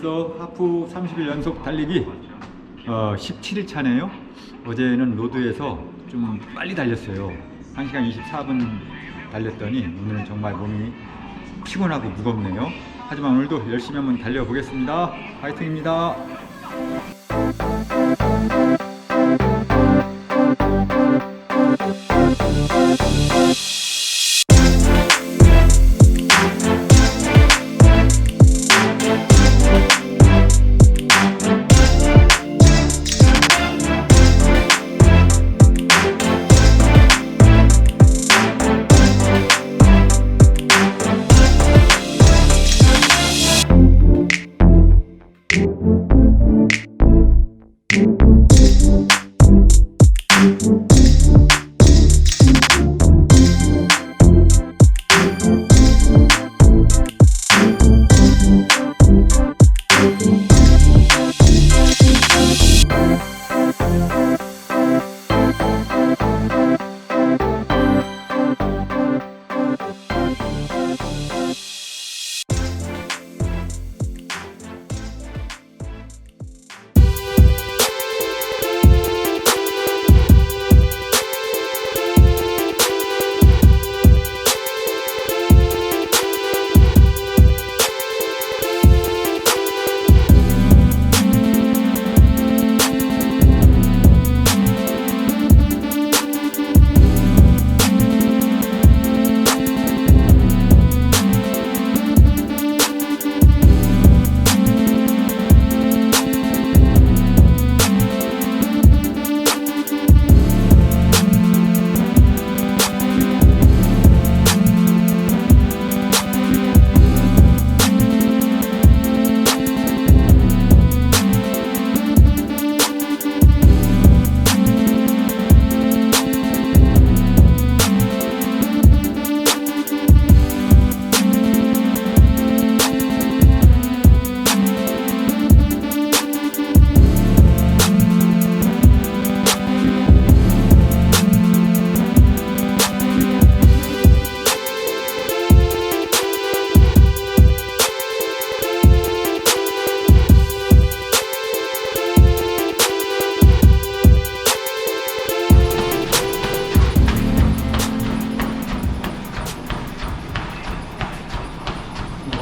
벌써 하프 30일 연속 달리기 어, 17일 차네요. 어제는 로드에서 좀 빨리 달렸어요. 1시간 24분 달렸더니 오늘은 정말 몸이 피곤하고 무겁네요. 하지만 오늘도 열심히 한번 달려보겠습니다. 파이팅입니다.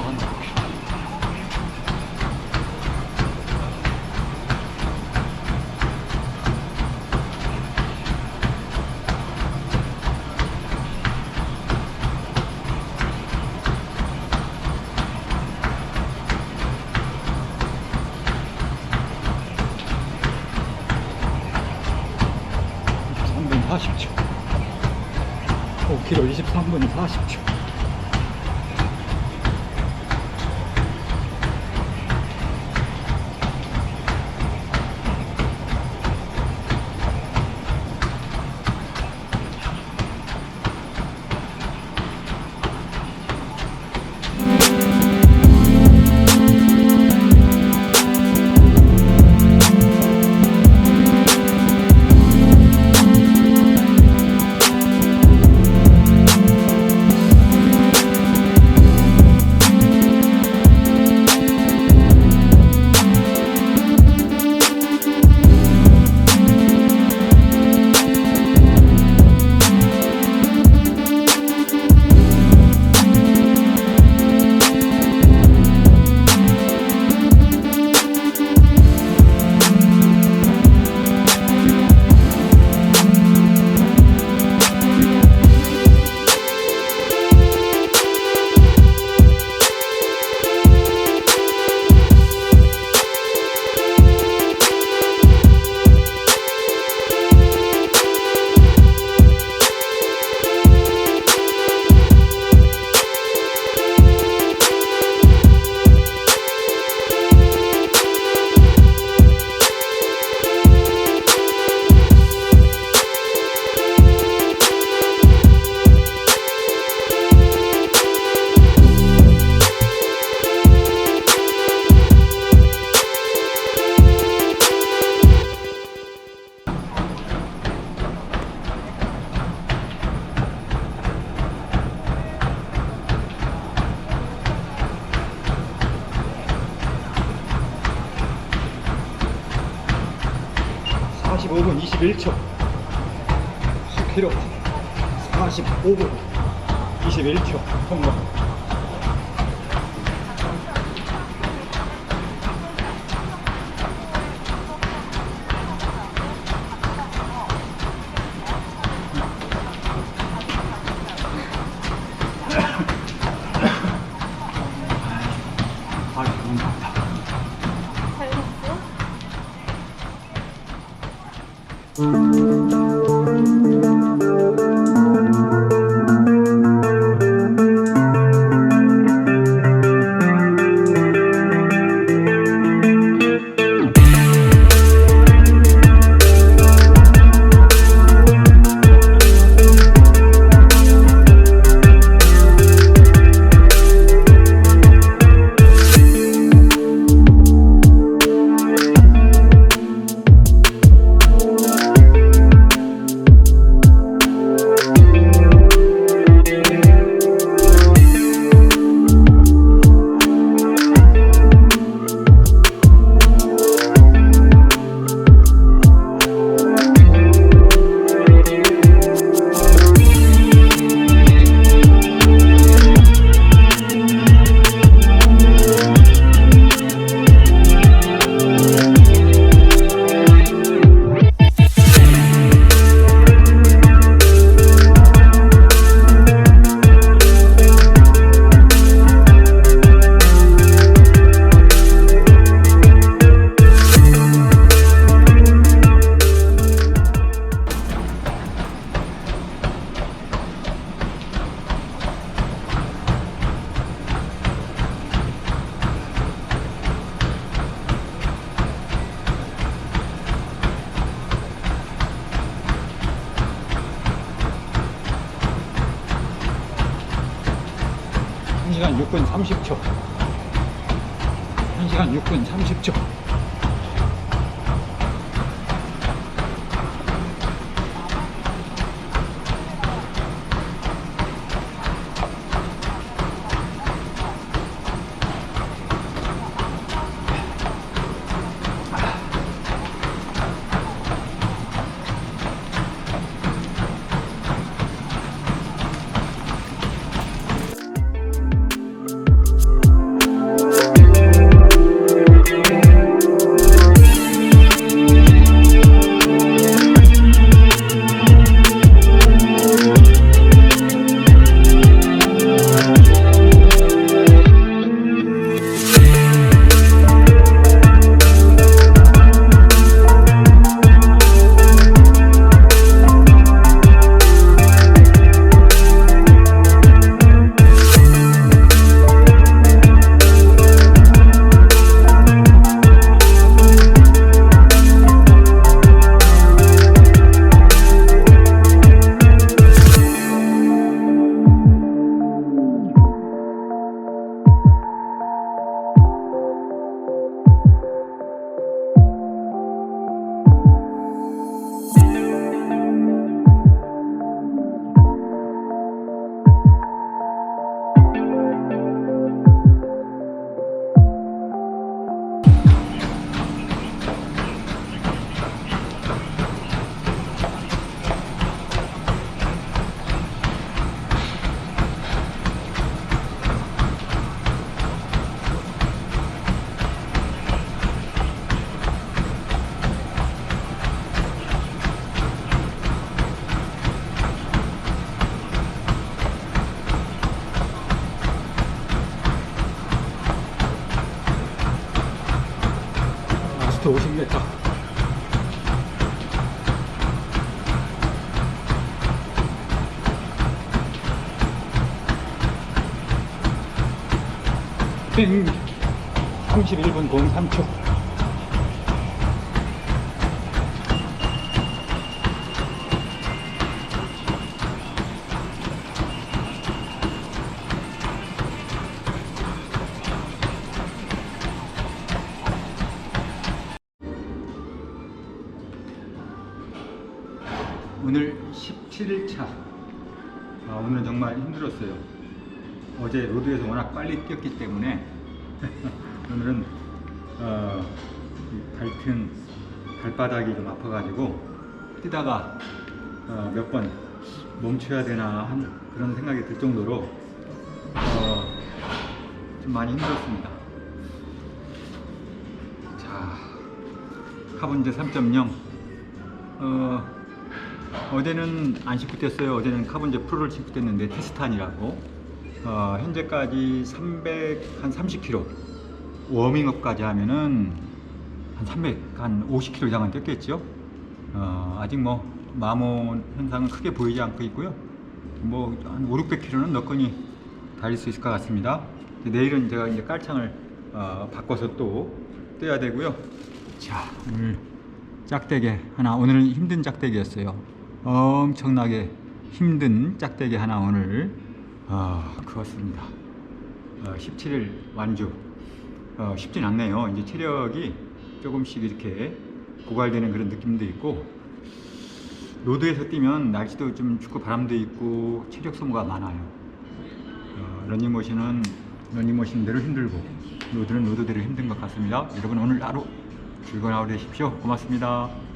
삼분 40초. 5km 23분 40초. 45분 21초. 10km 45분 21초. 통과 1시간 6분 30초. 1시간 6분 30초. 땡 31분 03초. 오늘 17일차. 아, 오늘 정말 힘들었어요. 어제 로드에서 워낙 빨리 뛰었기 때문에 오늘은 어, 이 갈등 발바닥이 좀 아파가지고 뛰다가 어, 몇 번 멈춰야 되나 한 그런 생각이 들 정도로 어, 좀 많이 힘들었습니다. 자, 카본제 3.0 어, 어제는 안 신고 뛰었어요. 어제는 카본제 프로를 신고 뛰었는데 테스탄이라고 어, 현재까지 300, 한 30km 워밍업까지 하면은 한 300, 한 50km 이상은 뛰었겠죠. 어, 아직 뭐 마모 현상은 크게 보이지 않고 있고요. 뭐 한 5, 600km는 너건히 달릴 수 있을 것 같습니다. 내일은 제가 이제 깔창을 어, 바꿔서 또 떼야 되고요. 자, 오늘 짝대기 하나 오늘은 힘든 짝대기였어요. 엄청나게 힘든 짝대기 하나 오늘 어, 그었습니다. 어, 17일 완주 어, 쉽진 않네요. 이제 체력이 조금씩 이렇게 고갈되는 그런 느낌도 있고 로드에서 뛰면 날씨도 좀 춥고 바람도 있고 체력 소모가 많아요. 어, 러닝머신은 러닝머신대로 힘들고 로드는 로드대로 힘든 것 같습니다. 여러분 오늘 하루 즐거운 하루 되십시오. 고맙습니다.